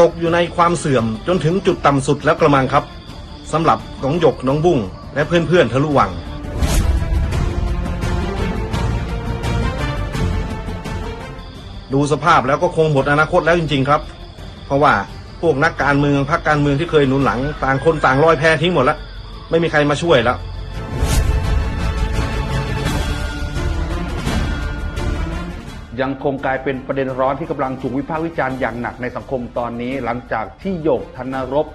ตกอยู่ในความเสื่อมจนถึงจุดต่ำสุดแล้วกระมังครับสำหรับน้องหยกน้องบุ้งและเพื่อนๆทะลุวัง ดูสภาพแล้วก็คงหมดอนาคตแล้วจริง ๆ ครับ เพราะว่าพวกนักการเมืองพรรคการเมืองที่เคยหนุนหลัง ต่างคนต่างลอยแพทิ้งหมดแล้ว ไม่มีใครมาช่วยแล้ว ยังคงกลายเป็นประเด็นร้อนที่กำลังถูกวิพากษ์วิจารณ์อย่างหนักในสังคมตอนนี้ หลังจากที่โยกธนรบ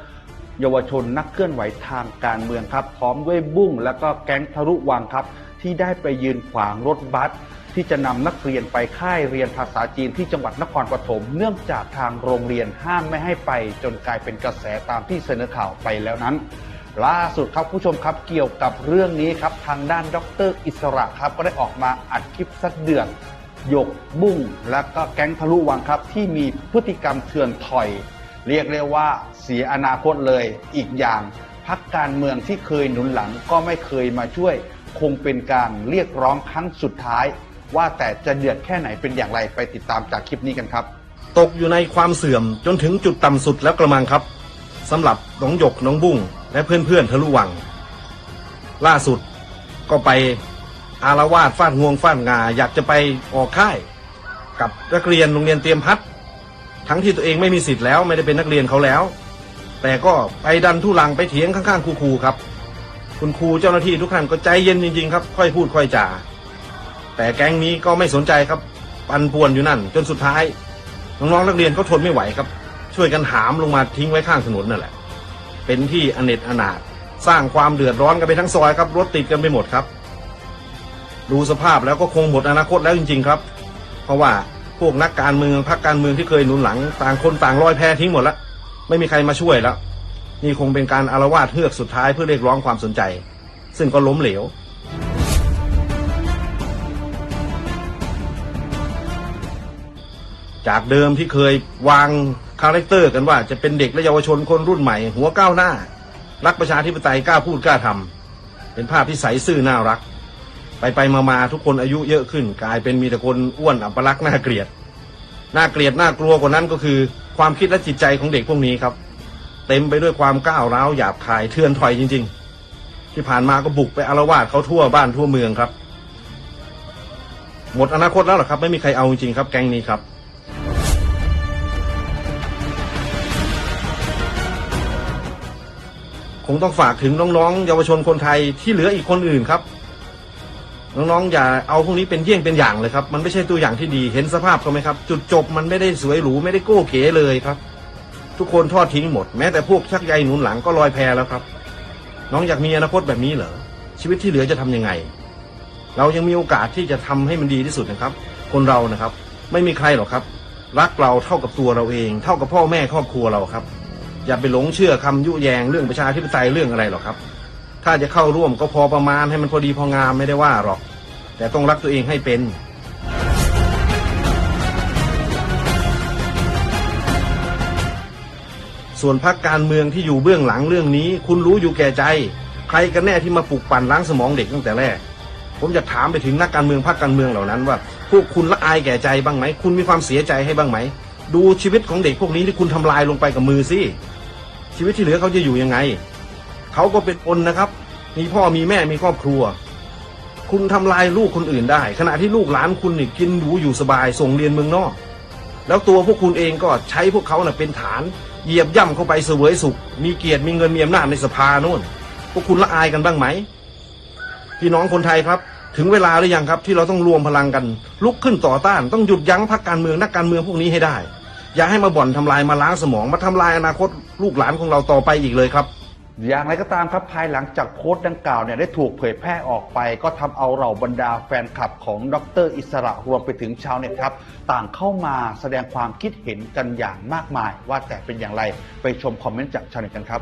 เยาวชนนักเคลื่อนไหวทางการเมืองครับ พร้อมด้วยบุ้งและก็แก๊งทะลุวังครับ ที่ได้ไปยืนขวางรถบัสที่จะนำนักเรียนไปค่ายเรียนภาษาจีนที่จังหวัดนครปฐมเนื่องจากทางโรงเรียนห้ามไม่ให้ไป จนกลายเป็นกระแสตามที่เสนอข่าวไปแล้วนั้น ล่าสุดครับผู้ชมครับเกี่ยวกับเรื่องนี้ครับทางด้านดร อิสระครับก็ได้ออกมาอัดคลิปสัดเดือด หยกบุ้งและก็แก๊งทะลุวังครับ ที่มีพฤติกรรมเถื่อนถอย เรียกได้ว่าเสียอนาคตเลยอีกอย่างพักการเมืองที่เคยหนุนหลังก็ไม่เคยมาช่วย คงเป็นการเรียกร้องครั้งสุดท้าย ว่าแต่จะเดือดแค่ไหนเป็นอย่างไรไปติดตามจากคลิปนี้กันครับ ตกอยู่ในความเสื่อมจนถึงจุดต่ำสุดแล้วกระมังครับสำหรับน้องหยกน้องบุ้งและเพื่อนๆทะลุวัง ล่าสุดก็ไป อารวาสฟาดงวงฟาดงา อยากจะไปออกค่าย กับนักเรียนโรงเรียนเตรียมพัฒน์ทั้งที่ตัวเองไม่มีสิทธิ์แล้วไม่ได้เป็นนักเรียนเขาแล้ว แต่ก็ไปดันทุลังไปเถียงข้างๆครูๆครับ คุณครูเจ้าหน้าที่ทุกท่านก็ใจเย็นจริงๆครับ ค่อยพูดค่อยจาแต่แก๊งนี้ก็ไม่สนใจครับ ปันป่วนอยู่นั่น จนสุดท้ายน้องๆนักเรียนเขาทนไม่ไหวครับ ช่วยกันหามลงมาทิ้งไว้ข้างถนนนั่นแหละ เป็นที่อเนจอนาถสร้างความเดือดร้อนกันไปทั้งซอยครับรถติดกันไปหมดครับ ดูสภาพแล้วก็คงหมดอนาคตแล้วจริง ๆ ครับ เพราะว่าพวกนักการเมืองพรรคการเมืองที่เคยหนุนหลังต่างคนต่างลอยแพทิ้งหมดแล้วไม่มีใครมาช่วยแล้ว นี่คงเป็นการอารวาสเฮือกสุดท้ายเพื่อเรียกร้องความสนใจ ซึ่งก็ล้มเหลวจากเดิมที่เคยวางคาแรคเตอร์กันว่าจะเป็นเด็กและเยาวชนคนรุ่นใหม่ หัวก้าวหน้า รักประชาธิปไตยกล้าพูดกล้าทำเป็นภาพที่ใสซื่อน่ารัก ไปไปมามาทุกคนอายุเยอะขึ้น กลายเป็นมีแต่คนอ้วนอัปลักษณ์น่าเกลียดน่าเกลียดน่ากลัวกว่านั้นก็คือ ความคิดและจิตใจของเด็กพวกนี้ครับ เต็มไปด้วยความก้าวร้าวหยาบคายเทือนถอยจริง ๆ ที่ผ่านมาก็บุกไปอารวาสเขาทั่วบ้านทั่วเมืองครับ หมดอนาคตแล้วหรอครับ ไม่มีใครเอาจริงครับ แก๊งนี้ครับคงต้องฝากถึงน้องๆ เยาวชนคนไทยที่เหลืออีกคนอื่นครับ น้องๆอย่าเอาพวกนี้เป็นเยี่ยงเป็นอย่างเลยครับ มันไม่ใช่ตัวอย่างที่ดีเห็นสภาพเขาไหมครับ จุดจบมันไม่ได้สวยหรูไม่ได้โก้เก๋เลยครับ ทุกคนทอดทิ้งหมดแม้แต่พวกชักใยหนุนหลังก็ลอยแพแล้วครับ น้องอยากมีอนาคตแบบนี้เหรอชีวิตที่เหลือจะทำยังไง เรายังมีโอกาสที่จะทำให้มันดีที่สุดนะครับ คนเรานะครับ ไม่มีใครหรอกครับ รักเราเท่ากับตัวเราเอง เท่ากับพ่อแม่ครอบครัวเราครับ อย่าไปหลงเชื่อคำยุแยงเรื่องประชาธิปไตยเรื่องอะไรหรอกครับ ถ้าจะเข้าร่วมก็พอประมาณให้มันพอดีพองามไม่ได้ว่าหรอก แต่ต้องรักตัวเองให้เป็น ส่วนพรรคการเมืองที่อยู่เบื้องหลังเรื่องนี้ คุณรู้อยู่แก่ใจ ใครกันแน่ที่มาปลุกปั่นล้างสมองเด็กตั้งแต่แรก ผมจะถามไปถึงนักการเมืองพรรคการเมืองเหล่านั้นว่า พวกคุณละอายแก่ใจบ้างไหม คุณมีความเสียใจให้บ้างไหม ดูชีวิตของเด็กพวกนี้ที่คุณทำลายลงไปกับมือสิชีวิตที่เหลือเขาจะอยู่ยังไง เขาก็เป็นคนนะครับ มีพ่อมีแม่มีครอบครัว คุณทำลายลูกคนอื่นได้ ขณะที่ลูกหลานคุณนี่กินหรูอยู่สบายส่งเรียนเมืองนอก แล้วตัวพวกคุณเองก็ใช้พวกเขาน่ะเป็นฐาน เหยียบย่ำเข้าไปเสวยสุข มีเกียรติมีเงินมีอำนาจในสภาโน่นพวกคุณละอายกันบ้างไหมพี่น้องคนไทยครับถึงเวลาหรือยังครับที่เราต้องรวมพลังกัน ลุกขึ้นต่อต้านต้องหยุดยั้งพรรคการเมืองนักการเมืองพวกนี้ให้ได้ อย่าให้มาบ่อนทำลายมาล้างสมองมาทำลายอนาคตลูกหลานของเราต่อไปอีกเลยครับ อย่างไรก็ตามครับภายหลังจากโพสต์ดังกล่าวเนี่ยได้ถูกเผยแพร่ออกไป ก็ทำเอาเหล่าบรรดาแฟนคลับของดร อิสระรวมไปถึงชาวเน็ตครับ ต่างเข้ามาแสดงความคิดเห็นกันอย่างมากมาย ว่าแต่เป็นอย่างไรไปชมคอมเมนต์จากชาวเน็ตกันครับ